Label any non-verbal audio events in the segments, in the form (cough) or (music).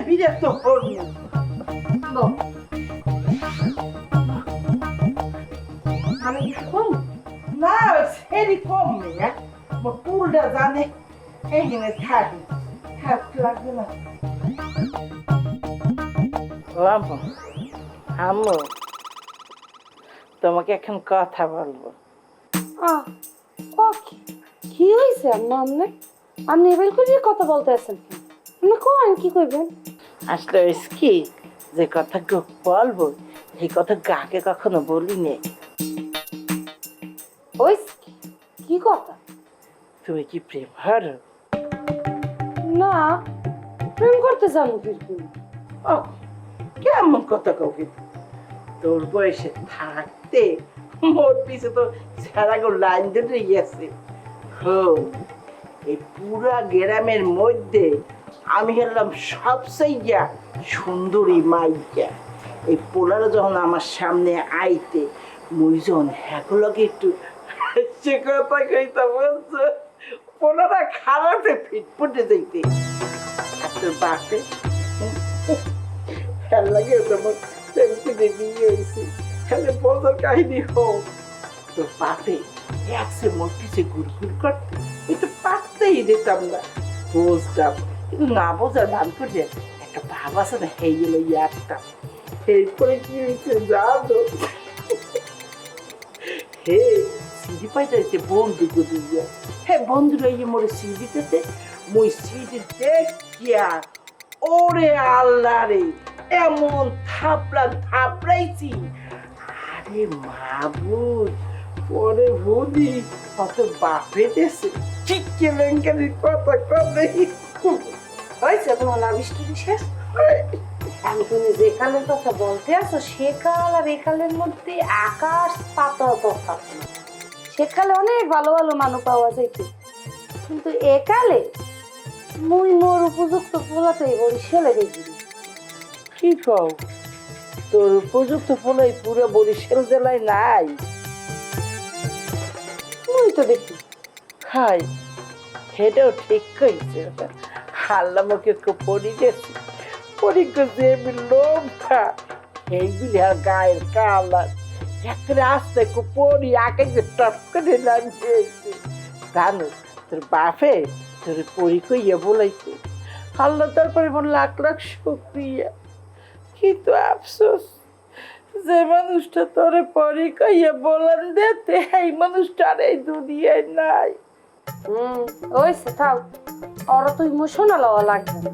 আর কত তোরে বিরক্ত করব আমি কিছু কম না সেরি কম নেই পুলটা জানে এইখানে থাকি খারাপ লাগবে না বাবু আম্মু তোমাকে এখন কথা বলব আহ কি কি হয়েছে আম্মা আমনে আপনি এবার করে কথা বলতে আছেন আপনি কোন কি করবেন আসলে হয়েছে কি যে কথা গো- বলব সেই কথা গাকে কখনো বলিনি। ওই কি কথা? তুমি কি প্রেম হারো না প্রেম করতে জানো কিন্তু ও কেমন কথা কবি তোর বয়সে থাকতে মোর পিছে তো সারাগো লাইন ধরে গেছে। হো এই পুরা গ্রামের মধ্যে আমি হলাম সবচেয়ে সুন্দরী মাইয়া। এই পোলারে যখন আমার সামনে আইতে মুই যখন হ্যাগুলোকে একটু কথা পোলারা খারাপে ফিটফুটে তোর বাপে তোমার হয়েছে বছর কাহিনী হোক। তোর বাপে একসে ঘুরঘুর করতে ওই পারতেই দিতাম না। বুঝতাম কিন্তু না বোঝার ভান করে একটা ভাব আছে না, হেই গেল একটা। এরপরে কি হয়েছে জানো? হে, সিঁড়ি পাইতে বন্ধু করে হে বন্ধুরা ইয়ে মোরে সিঁড়ি পেতে, মই সিঁড়ি দেখিয়া, ওরে আল্লাহ রে, এমন থাপড়া থাপড়াইছি। আরে মাবুদ পরে বুঝি কত বাপে দেশে, ঠিক কেলেঙ্কারির কথা কবে হয়েছে তোমার শেষ তুমি যে কালের কথা বলতে আছো সে কাল আর এ কালের মধ্যে আকাশ পাতাল তফাৎ। সেকালে অনেক ভালো ভালো মানুষ পাওয়া যাইত। কিন্তু এ কালে মুই মোর উপযুক্ত পোলাতেই বরিশালে কি কও? তোর উপযুক্ত ফলাই পুরো বরিশাল জেলায় নাই। মুই তো দেখি। হাই সেটাও ঠিক কইছে। আর গায়ের কালার। একটা আস্তে খুব পড়ি আগে যে টপ করে নামিয়েছে জানো, তোর বাপে তোর পরি কইয়া বলাইছে, আল্লাহ তারপরে বল লাখ লাখ শুক্রিয়া। কিন্তু আফসোস, যে মানুষটা তোরে পরি কইয়া বলান দেতে এই মানুষটা আর এই দুনিয়ায় নাই। হুম ওইসে থাও ওরা তো ইমোশনাল হওয়া লাগবে। না।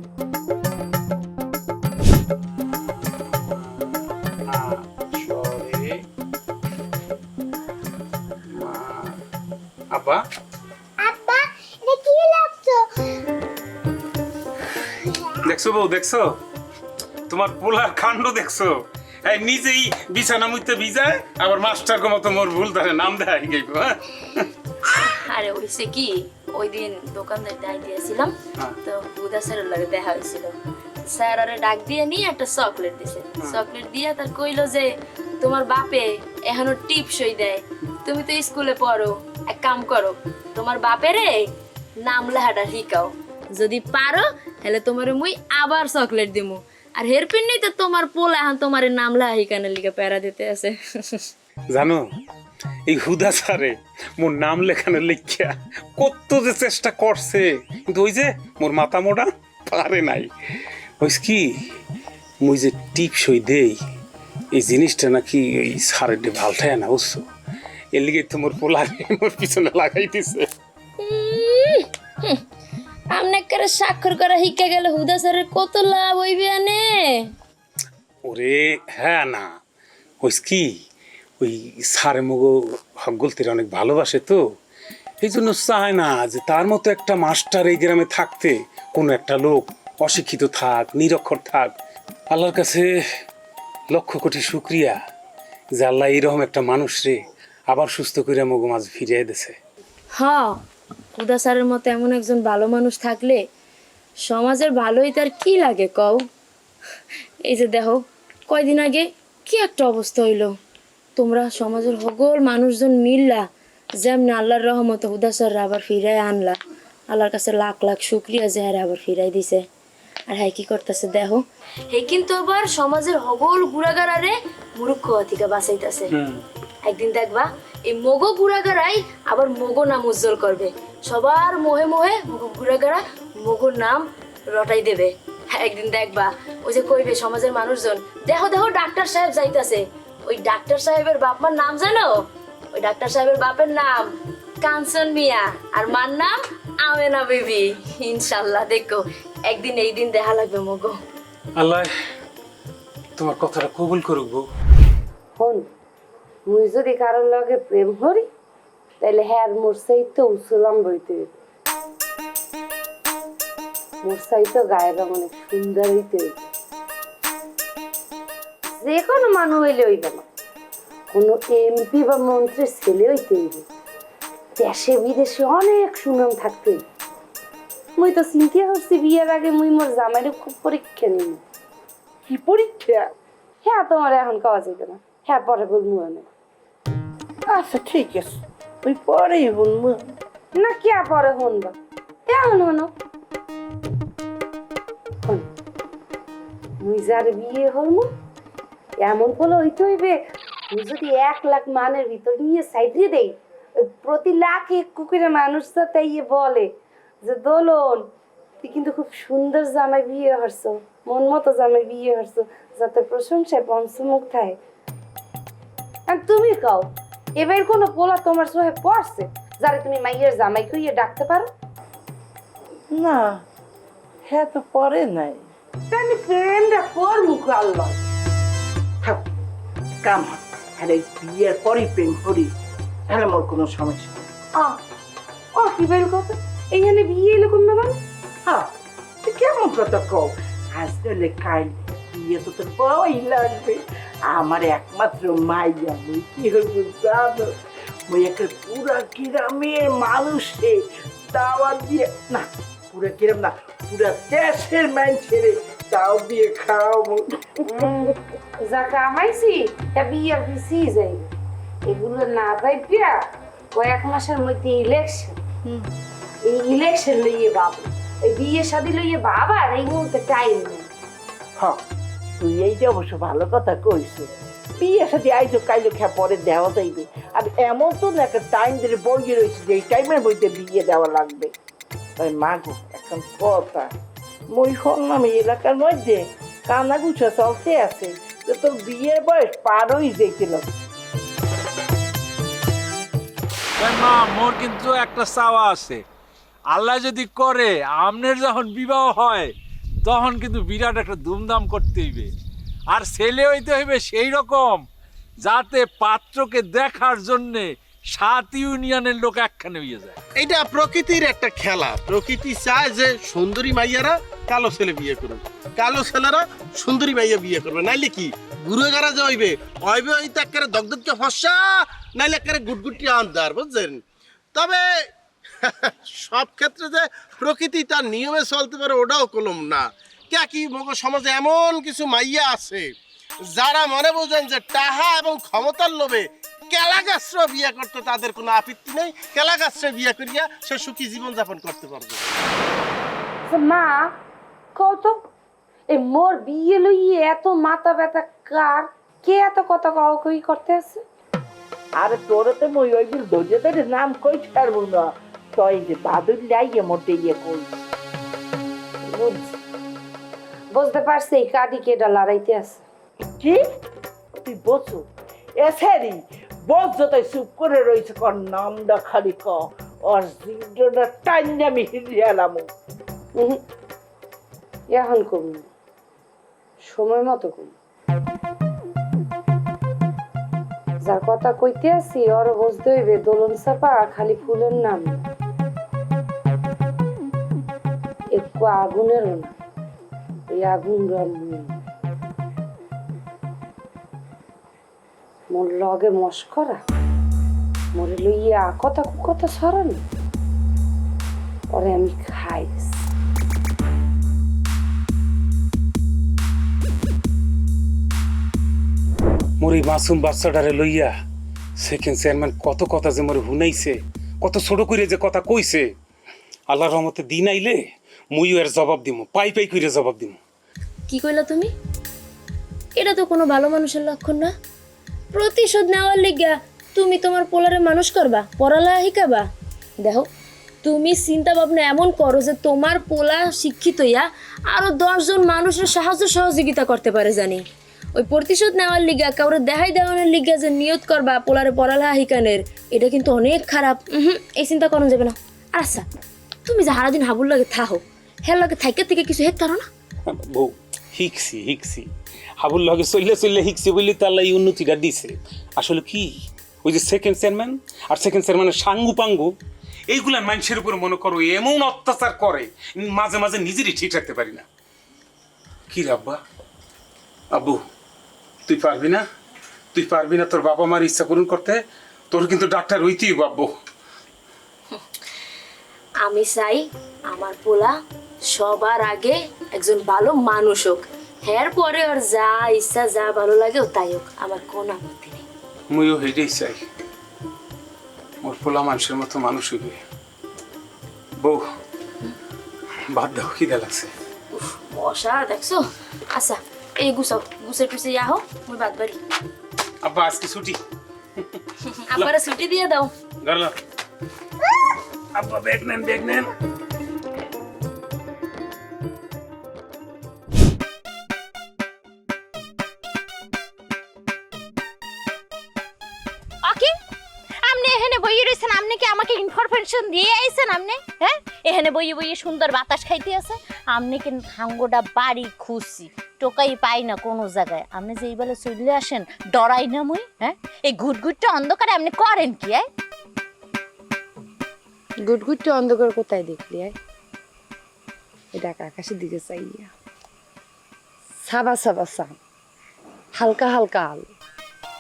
আব্বা? আব্বা এটা কি লাগছো? দেখছ বউ দেখছ? তোমার পোলার কাণ্ড দেখছ? এই নিজেই বিছানা মুইতে ভিজায় আবার মাস্টার মতো মোর ভুল ধরে নাম দেয় গেইব হ্যাঁ? আরে হইছে কি ওই দিন দোকানদার ডাক দিয়েছিলাম হ্যাঁ। তো বুধা স্যারের লাগে দেখা হয়েছিল স্যার আরে ডাক দিয়ে নিয়ে একটা চকলেট দিছে। চকলেট দিয়ে তার কইলো যে তোমার বাপে এখনও টিপসই দেয়। তুমি তো স্কুলে পড়ো এক কাম করো তোমার বাপেরে নাম লেখাটা শিখাও। যদি পারো তাহলে তোমার মুই আবার চকলেট দিমু। আর হেরপিন নেই তো তোমার পোলা এখন তোমার নাম লেখা শিখানোর লিগে প্যারা দিতে আছে। জানো এই হুদা স্যারে মোর নাম লেখানো লিখিয়া কত যে চেষ্টা করছে কিন্তু ওই যে মোর মাথা মোটা পারে নাই। হইস কি মুই যে টিপসই দেই এই জিনিসটা নাকি ওই সারের ডে ভালটায় না বুঝছ? এর লিগে তো মোর পোলারে মোর পিছনে লাগাই দিছে। আমনে করে স্বাক্ষর করা শিখে গেলে হুদা স্যারের কত লাভ হইবে আনে? ওরে হ্যাঁ না। হইস কি ওই সারে মগো হকগলতির অনেক ভালোবাসে তো। এই জন্য চায় না যে তার মতো একটা মাস্টার এই গ্রামে থাকতে কোনো একটা লোক অশিক্ষিত থাক, নিরক্ষর থাক। আল্লাহর কাছে লক্ষ কোটি শুক্রিয়া যে আল্লাহ এইরকম একটা মানুষ রে, আবার সুস্থ করে মগো মাছ ফিরিয়ে দিছে। হ্যাঁ উদা স্যারের মতো এমন একজন ভালো মানুষ থাকলে সমাজের ভালোই তার কি লাগে কও? এই যে দেখো, কয়দিন আগে কি একটা অবস্থা হইল? তোমরা সমাজের হগল মানুষজন মিললা যেমন আল্লাহর রহমতে হুদা স্যাররা আবার ফিরে আনলা। আল্লাহর কাছে লাখ লাখ শুক্রিয়া যে হ্যাঁ আবার ফিরাই দিছে। আর হ্যাঁ কি করতেছে দেখো হে কিন্তু আবার সমাজের হগল গুড়াগারারে মূর্খ থেকে বাঁচাইতেছে। একদিন দেখবা এই মগো গুড়াগারাই আবার মগো নাম উজ্জ্বল করবে। সবার মোহে মোহে মগো গুড়াগারা মগোর নাম রটাই দেবে। হ্যাঁ, একদিন দেখবা ওই যে কইবে সমাজের মানুষজন দেখো দেখো ডাক্তার সাহেব যাইতাছে। ওই ডাক্তার সাহেবের বাপমার নাম জানো ওই ডাক্তার সাহেবের বাপের নাম কাঞ্চন মিয়া আর মার নাম আমেনা বেবি ইনশাল্লাহ দেখো একদিন এই দিন দেখা লাগবে মগো আল্লাহ তোমার কথাটা কবুল করুক বউ হন মুই যদি কারোর লগে প্রেম করি তাহলে হ্যার মোর তো উসলাম বইতে। মোর তো গায়ের অনেক সুন্দর হইতে হইবে। যে কোনো মানুষ হইলে হইবে না। কোনো এমপি বা মন্ত্রীর ছেলে হইতে হইবে দেশে বিদেশে অনেক সুনাম থাকতে। মুই তো চিন্তা করছি বিয়ের আগে মুই মোর জামাইরে খুব পরীক্ষা নিই কি পরীক্ষা? হ্যাঁ তোমার এখন খাওয়া যাবে না। হ্যাঁ পরে বলব আমি। আচ্ছা ঠিক আছে। তুই পরেই বলব। না কে পরে শুনবা? এখন হনো হন মুই যার বিয়ে হলমু এমন বলে হইতে হইবে যদি এক লাখ মানের ভিতর নিয়ে সাইডে দেই ওই প্রতি লাখ এক কুকুরে মানুষ সাথে ইয়ে বলে যে দোলন তুই কিন্তু খুব সুন্দর জামাই বিয়ে হরছো মন মতো জামাই বিয়ে হরছো যাতে প্রশংসায় পঞ্চমুখ থাকে। আর তুমি কাও এবার কোনো পোলা তোমার সহে পড়ছে যারে তুমি মাইয়ের জামাই কইয়ে ডাকতে পারো? না হ্যাঁ তো পরে নাই। তাহলে প্রেমটা কর মুখ আল্লাহ। থাক কাম হয়। প্রেম করি তাহলে মোর কোনো সমস্যা আ ও কি কথা? এইখানে বিয়ে ব্যাপার হ্যাঁ তুই কেমন কথা কও? আজ কাল বিয়ে তো তোর বই লাগবে। আমার একমাত্র মাইয়া মুই কি হইব জানো? মুই একটা পুরা গ্রামের মানুষে দাওয়াত দিয়ে না পুরা গ্রাম না পুরা দেশের মানুষের তাও দিয়ে খাওয়াবো যা কামাইছি তা বিয়ে পিছি যাই এগুলো না ভাইবিয়া কয়েক মাসের মধ্যে ইলেকশন এই ইলেকশন লইয়ে বাবু এই বিয়ে শাদি লইয়ে বাবার এই মুহূর্তে টাইম নেই হ্যাঁ তুই এই যে অবশ্য ভালো কথা কইছো বিয়ে সাথে আইছো কাইলে খা পরে দেওয়া যাইবে আর এমন তো না একটা টাইম ধরে বইয়ে রয়েছে যে এই টাইমের মধ্যে বিয়ে দেওয়া লাগবে তাই মাগো এখন কথা মই শুনলাম এলাকার মধ্যে চলতে আছে। তোর বিয়ের বয়স পার হয়ে মা, মোর কিন্তু একটা চাওয়া আছে। আল্লাহ যদি করে, আমনের যখন বিবাহ হয়, তখন কিন্তু বিরাট একটা ধুমধাম করতে হইবে। আর ছেলে হইতে হইবে সেই রকম, যাতে পাত্রকে দেখার জন্যে সাত ইউনিয়নের লোক একখানে হয়ে যায়। এটা প্রকৃতির একটা খেলা। প্রকৃতি চায় যে সুন্দরী মাইয়ারা কালো ছেলে বিয়ে করবে কালো ছেলেরা সুন্দরী মাইয়া বিয়ে করবে। নাইলে কি? গুরু গারা যে হইবে হইবে হইতে একেবারে দগদগকে ফসা, নাইলে একেবারে গুটগুটি আন্দার বুঝছেন? তবে (laughs) সব ক্ষেত্রে যে প্রকৃতি তার নিয়মে চলতে পারে, ওটাও কলম না। কে কি মগ সমাজে এমন কিছু মাইয়া আছে, যারা মনে বোঝেন যে টাহা এবং ক্ষমতার লোভে কেলাগাশ্র বিয়ে করতে তাদের কোনো আপত্তি নেই কেলাগাশ্রে বিয়ে করিয়া সে সুখী জীবন যাপন করতে পারবে। মা কত এই মোর বিয়ে লইয়ে এত মাথা ব্যথা কার? কে এত কথা কই করতে আছে? আরে তোরে তো মই ওই বিল ধৈর্য নাম কই ছাড়বো না। তই যে বাদুর লাইয়ে মোটে ইয়ে কই। বুঝতে পারছি এই কাটি কেটা লড়াইতে আছে। কি? তুই বসু। এসেরি যতই চুপ করে রয়েছে কর নামটা খালি ক ওর জিন্দটা টাইনা মিহিরিয়ালাম উহুম। এখন কমি সময় মতো কমি যার কথা কইতে আছি ওর বুঝতে হইবে দোলন চাপা খালি ফুলের নাম। একটু আগুনেরও না। এই আগুন রমণী মোর লগে মস্করা মোরে লইয়া কথা কথা সরানো। পরে আমি খাইছি মোর এই মাসুম বাচ্চাটারে লইয়া সেকেন্ড চেয়ারম্যান কত কথা যে মোরে হুনাইছে কত ছোট করে যে কথা কইছে আল্লাহর রহমতে দিন আইলে মুইও এর জবাব দিমু পাই পাই কইরে জবাব দিমু। কি কইলা তুমি? এটা তো কোনো ভালো মানুষের লক্ষণ না। প্রতিশোধ নেওয়ার লিগা তুমি তোমার পোলারে মানুষ করবা, পড়ালেখা শিখাবা। দেখো, তুমি চিন্তা ভাবনা এমন করো যে তোমার পোলা শিক্ষিত ইয়া আরও দশজন মানুষের সাহায্য সহযোগিতা করতে পারে জানি। ওই প্রতিশোধ নেওয়ার লিগা কাউরে দেখাই দেওয়ানোর লিগা যে নিয়ত করবা পোলারে পড়ালেখা শিখানের, এটা কিন্তু অনেক খারাপ। হুম এই চিন্তা করা যাবে না। আচ্ছা তুমি যে সারাদিন হাবুল লাগে থাহো হের লাগে থাইকে থেকে কিছু হেক না? বউ। হিকছি হিকছি হাবুল লগে চললে চললে হিকছি বললে তো আল্লাহ এই উন্নতিটা দিছে। আসলে কি? ওই যে সেকেন্ড চেয়ারম্যান আর সেকেন্ড চেয়ারম্যানের সাঙ্গু পাঙ্গু এইগুলা মানুষের উপর মনে করো এমন অত্যাচার করে, মাঝে মাঝে নিজেরই ঠিক রাখতে পারি না। কি রে আব্বা? আব্বু, তুই পারবি না? তুই পারবি না তোর বাবা মার ইচ্ছা পূরণ করতে? তোর কিন্তু ডাক্তার হইতেই আব্বু। আমি চাই আমার পোলা সবার আগে একজন ভালো মানুষ হোক। এর পরে ওর যা ইচ্ছা যা ভালো লাগে ও তাই হোক। আমার কোনো আপত্তি নেই। মুইও হেঁটেই চাই। পোলা মানুষের মতো মানুষ হইবে। বউ বাদ দাও খিদে লাগছে। উফ, মশা দেখছ? আচ্ছা এই গুছাও গুছে টুসে যা হোক মুই বাদ বাড়ি। আব্বা আজকে ছুটি। আবার ছুটি দিয়ে দাও। গেল আব্বা ব্যাগ নেন ব্যাগ নেন। বইয়ে রয়েছেন আপনি কি আমাকে ইনফরমেশন দিয়ে আইছেন আপনি? হ্যাঁ? এখানে বইয়ে বইয়ে সুন্দর বাতাস খাইতে আছে। আপনি কিন্তু হাঙ্গোটা বাড়ি খুশি টোকাই পাই না কোনো জায়গায়। আপনি যে এইবেলা চলে আসেন ডরাই না মুই হ্যাঁ? এই ঘুটঘুটটা অন্ধকারে আপনি করেন কি হ্যাঁ গুটগুটটা অন্ধকার কোথায় দেখলি আয়? এটা আকাশের দিকে চাইয়া। সাবা সাবা সান হালকা হালকা আলো।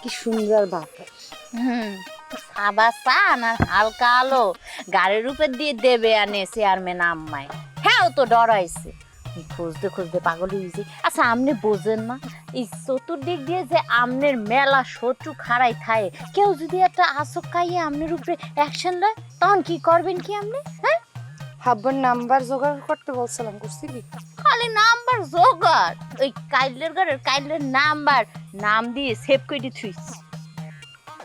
কি সুন্দর বাতাস। হুম। সাবা সান আর হালকা আলো। গাড়ির উপর দিয়ে দেবে আনে চেয়ারম্যান আম্মায় হ্যাঁ ও তো ডরাইছে। খুঁজতে খুঁজতে পাগল হয়েছি আচ্ছা আপনি বোঝেন না এই চতুর্দিক দিয়ে যে আমনের মেলা শত্রু খাড়াই থাকে কেউ যদি একটা আসক খাইয়ে আমনের উপরে অ্যাকশন নেয় তখন কি করবেন কি আপনি? হ্যাঁ? হাব্বার নাম্বার জোগাড় করতে বলছিলাম করছিলি খালি নাম্বার জোগাড়। ওই কাইলের ঘরের কাইলের নাম্বার নাম দিয়ে সেভ করে থুইছি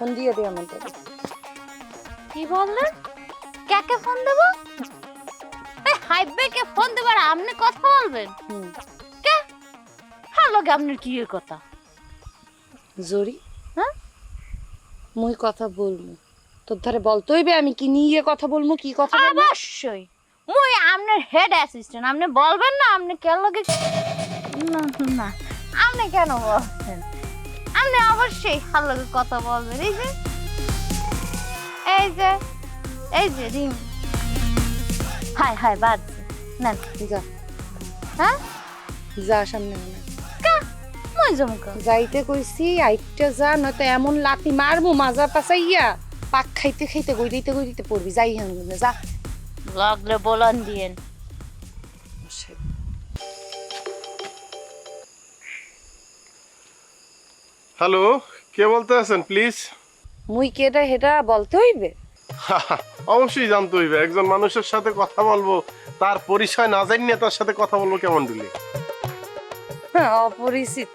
ফোন দিয়ে দে আমাদের কি বললেন কাকে ফোন দেবো? এই হাইবে কে ফোন দেবার আপনি কথা বলবেন? কে? হ্যালো আপনার কি এর কথা? জরি। হ্যাঁ? মুই কথা বলব তোর ধারে বলতে হইবে আমি কি নিয়ে কথা বলব কি কথা বলব অবশ্যই। মুই আপনার হেড অ্যাসিস্ট্যান্ট আপনি বলবেন না আপনি কেন লগে না না। আপনি কেন বলছেন? আপনি অবশ্যই হার লগে কথা বলবেন এই যে। এই যে এই যে রিং হাই হাই বাদ না যা। হ্যাঁ? যা সামনে। মই জমকা যাইতে কইছি আইটা যা নয়তো এমন লাতি মারমু মাজা পাসাইয়া পাক খাইতে খাইতে গইরিতে গইরিতে পড়বি যাই হান যা। লাগলে বলন দিয়েন। হ্যালো কে বলতে আছেন প্লিজ মুই কেটা হেটা বলতে হইবে? অবশ্যই জানতে হইবে। একজন মানুষের সাথে কথা বলব তার পরিচয় না জানিয়ে তার সাথে কথা বলব কেমন দিলে? হ্যাঁ, অপরিচিত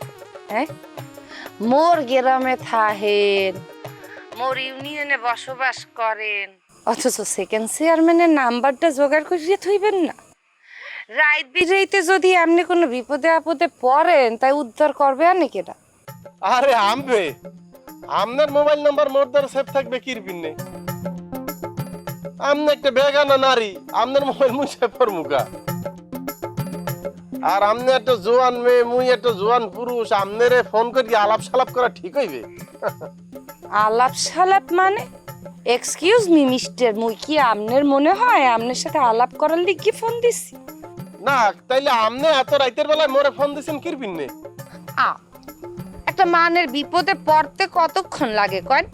হ্যাঁ? মোর গ্রামে থাহেন মোর ইউনিয়নে বসবাস করেন। অথচ সেকেন্ড চেয়ারম্যানের নাম্বারটা জোগাড় করিয়ে থইবেন না। রাইত বিরাইতে যদি আপনি কোনো বিপদে আপদে পড়েন তাই উদ্ধার করবে আর নাকি এটা আরে আমবে আপনার মোবাইল নাম্বার মোর দ্বারা সেভ থাকবে কির পিনে আমনে একটা বেগানা নারী আপনার মোবাইল মুই সেভ মুখা আর আমনে একটা জোয়ান মেয়ে মুই একটা জোয়ান পুরুষ আমনেরে ফোন করি আলাপ সালাপ করা ঠিক হইবে? আলাপ সালাপ মানে? এক্সকিউজ মি মিস্টার মুই কি আপনার মনে হয় আপনার সাথে আলাপ করার লিগে ফোন দিছি? না তাইলে আমনে এত রাইতের বেলায় মোরে ফোন দিছেন কির পিনে আ একটা মানের বিপদে পড়তে কতক্ষণ লাগে কন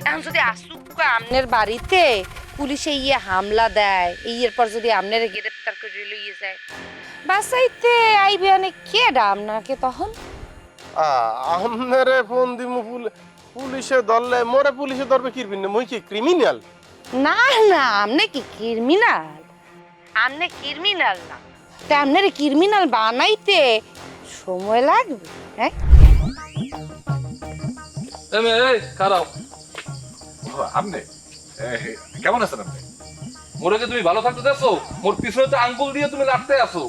এখন যদি আসুক আমনের বাড়িতে পুলিশে ইয়ে হামলা দেয় এই এরপর যদি আমনের গ্রেপ্তার করে লইয়ে যায়। বাসাইতে আইবে অনেক কে ডা আপনাকে তখন? আমনেরে ফোন দিমু পুলিশে ধরলে মোরে পুলিশে ধরবে পিনে মুই কি ক্রিমিনাল না না আপনি কি ক্রিমিনাল আমনে ক্রিমিনাল না। তা আপনার ক্রিমিনাল বানাইতে সময় লাগবে হ্যাঁ? এই খারাপ। আপনি? কেমন আছেন আপনি? মোরে যে তুমি ভালো থাকতে চাচ্ছো মোর পিছনে তো আঙ্গুল দিয়ে তুমি লাটতে আসো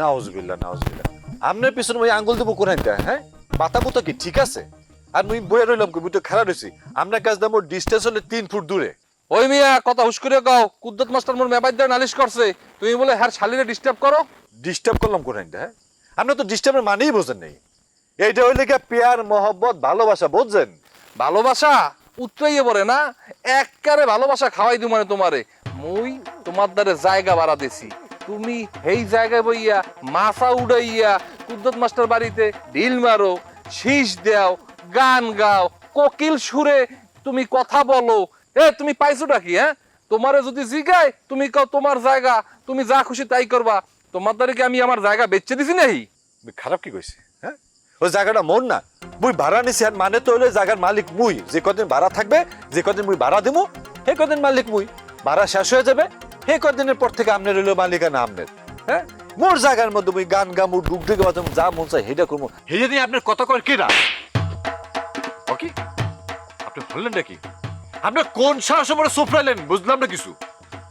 নাউজবিল্লা নাউজবিল্লা আপনার পিছনে ওই আঙ্গুল দেবো কোরআন হ্যাঁ? মাথা মুতা কি ঠিক আছে? আর মুই বইয়া রইলাম মুই তো খারাপ রয়েছি আপনার কাছ দাম ডিস্টেন্স হলে তিন ফুট দূরে। ওই মিয়া কথা হুশ করে গাও কুদ্দত মাস্টার মোর মেবাই দিয়ে নালিশ করছে। তুমি বলে হ্যার শালিরে ডিস্টার্ব করো। ডিস্টার্ব করলাম কোরআন হ্যাঁ? আপনার তো ডিস্টার্বের মানেই বোঝেন নেই। এইটা হইলে গিয়া পেয়ার মহব্বত ভালোবাসা বুঝছেন? ভালোবাসা? উত্তরাইয়ে পড়ে না? এককারে ভালোবাসা খাওয়াই দিও মানে তোমারে। মুই তোমার দ্বারে জায়গা বাড়া দিছি। তুমি এই জায়গায় বইয়া মাছা উড়াইয়া কুদ্দত মাস্টার বাড়িতে ঢিল মারো শীষ দাও গান গাও কোকিল সুরে তুমি কথা বলো। এ তুমি পাইছোটা কি হ্যাঁ? তোমারে যদি জিগায় তুমি কও তোমার জায়গা তুমি যা খুশি তাই করবা। তোমার দ্বারে কি আমি আমার জায়গা বেচে দিছি নাহি? মুই খারাপ কি কইছি? ওই জায়গাটা মোর না। মুই ভাড়া নিছি আর মানে তো হইলে জায়গার মালিক মুই। যে কদিন ভাড়া থাকবে যে কদিন মুই ভাড়া দেবো হে কদিন মালিক মুই। ভাড়া শেষ হয়ে যাবে হে কদিনের পর থেকে আপনার হইল মালিকানা আপনার হ্যাঁ? মোর জায়গার মধ্যে মুই গান গামু ডুক ডুকে বাজাম যা মন চাই হেটা করব হেজে নিয়ে আপনার কথা কর কেডা ওকে আপনি বললেন নাকি? আপনি কোন সাহস পরে সোফরাইলেন বুঝলাম না কিছু।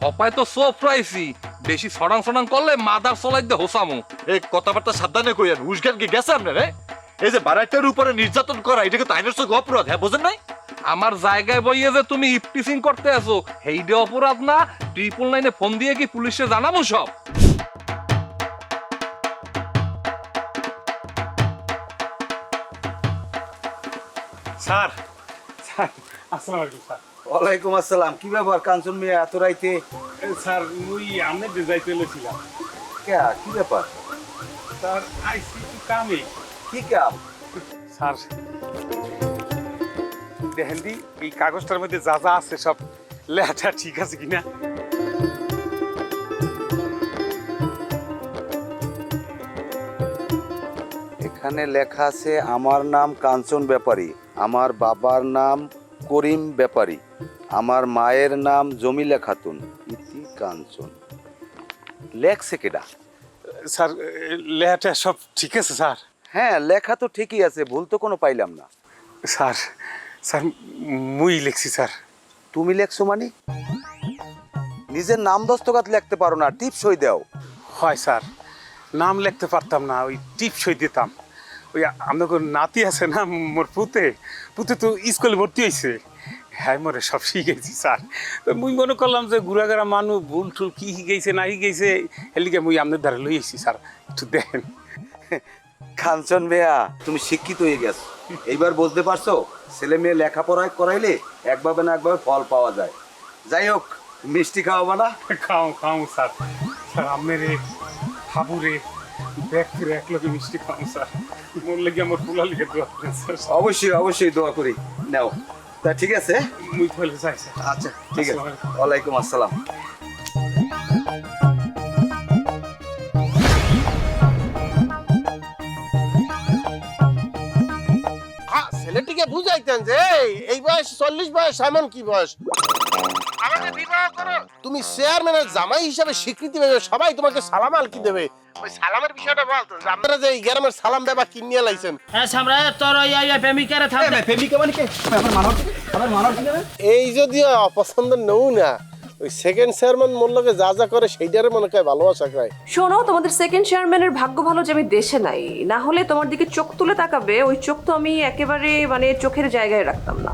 অপায় তো সোফরাইছি বেশি সড়াং সড়াং করলে মাদার চলাই দে হোসামু। এই কথাবার্তা সাবধানে কইয়েন হুশজ্ঞান কি গেছে আপনার হ্যাঁ? এই যে বারাইটার উপরে নির্যাতন করা এটাকে তো আইনের সঙ্গে অপরাধ? হ্যাঁ বোঝেন নাই? আমার জায়গায় বইয়ে যে তুমি ইপটিসিং করতে আছো হেইডে অপরাধ না? ট্রিপল নাইনে ফোন দিয়ে কি পুলিশে জানাব সব? স্যার। স্যার আসসালামু আলাইকুম স্যার। ওয়ালাইকুম আসসালাম। কি ব্যাপার কাঞ্চন মিয়া এত রাইতে? স্যার মুই আমনে যাইতে লছিলাম কে কি ব্যাপার? স্যার আইসি কামে। কি কাম? স্যার। দেখেন দি এই কাগজটার মধ্যে যা যা আছে সব লেখাটা ঠিক আছে কিনা? এখানে লেখা আছে আমার নাম কাঞ্চন ব্যাপারী আমার বাবার নাম করিম ব্যাপারী আমার মায়ের নাম জমিলা খাতুন ইতি কাঞ্চন। লেখছে কেডা? স্যার এ, লেখাটা সব ঠিক আছে স্যার। হ্যাঁ লেখা তো ঠিকই আছে ভুল তো কোনো পাইলাম না। স্যার স্যার মুই লিখছি স্যার। তুমি লেখছো মানে? নিজের নাম দস্তকাত লিখতে পারো না টিপ সই দাও। হয় স্যার। নাম লিখতে পারতাম না ওই টিপ সই দিতাম। ওই আমাদের নাতি আছে না মোর পুতে। পুতে তো স্কুলে ভর্তি হয়েছে হ্যাঁ মোরে সব শিখেছি স্যার। তো মুই মনে করলাম যে ঘুরাঘারা মানুষ ভুল টুল কি শিখেছে না শিখেছে হেলিকে মুই আপনার দ্বারা লই স্যার। একটু দেখেন। (laughs) কাঞ্চন বেয়া তুমি শিক্ষিত হয়ে গেছো। এইবার বুঝতে পারছ ছেলে মেয়ে লেখাপড়ায় করাইলে একভাবে না একভাবে ফল পাওয়া যায়। যাই হোক মিষ্টি খাওয়াবা না খাও খাও স্যার। স্যার আপনারে হাবুরে ব্যক্তির এক লোকে মিষ্টি খাও স্যার। মোর লেগে আমার ফুলা লিখে দোয়া করেন স্যার। অবশ্যই অবশ্যই দোয়া করি। নাও। তা ঠিক আছে? মুই তাহলে যাই স্যার। আচ্ছা ঠিক আছে। ওয়ালাইকুম আসসালাম। বুঝাইতেন যে এই বয়স চল্লিশ বয়স এমন কি বয়স? আমাকে বিবাহ করো। তুমি চেয়ারম্যানের জামাই হিসাবে স্বীকৃতি দেবে সবাই তোমাকে সালাম আলকি দেবে। ওই সালামের বিষয়টা বলতো যে আপনারা যে এই গ্রামের সালাম দেবা কিনিয়ে লাইছেন। এই যদি অপছন্দ নৌ না ওই সেকেন্ড চেয়ারম্যান মোল্লাকে যা যা করে সেইটারে মনে হয় ভালোবাসা খায়। শোনো, তোমাদের সেকেন্ড চেয়ারম্যানের ভাগ্য ভালো যে আমি দেশে নাই, না হলে তোমার দিকে চোখ তুলে তাকাবে, ওই চোখ তো আমি একেবারে মানে চোখের জায়গায় রাখতাম না।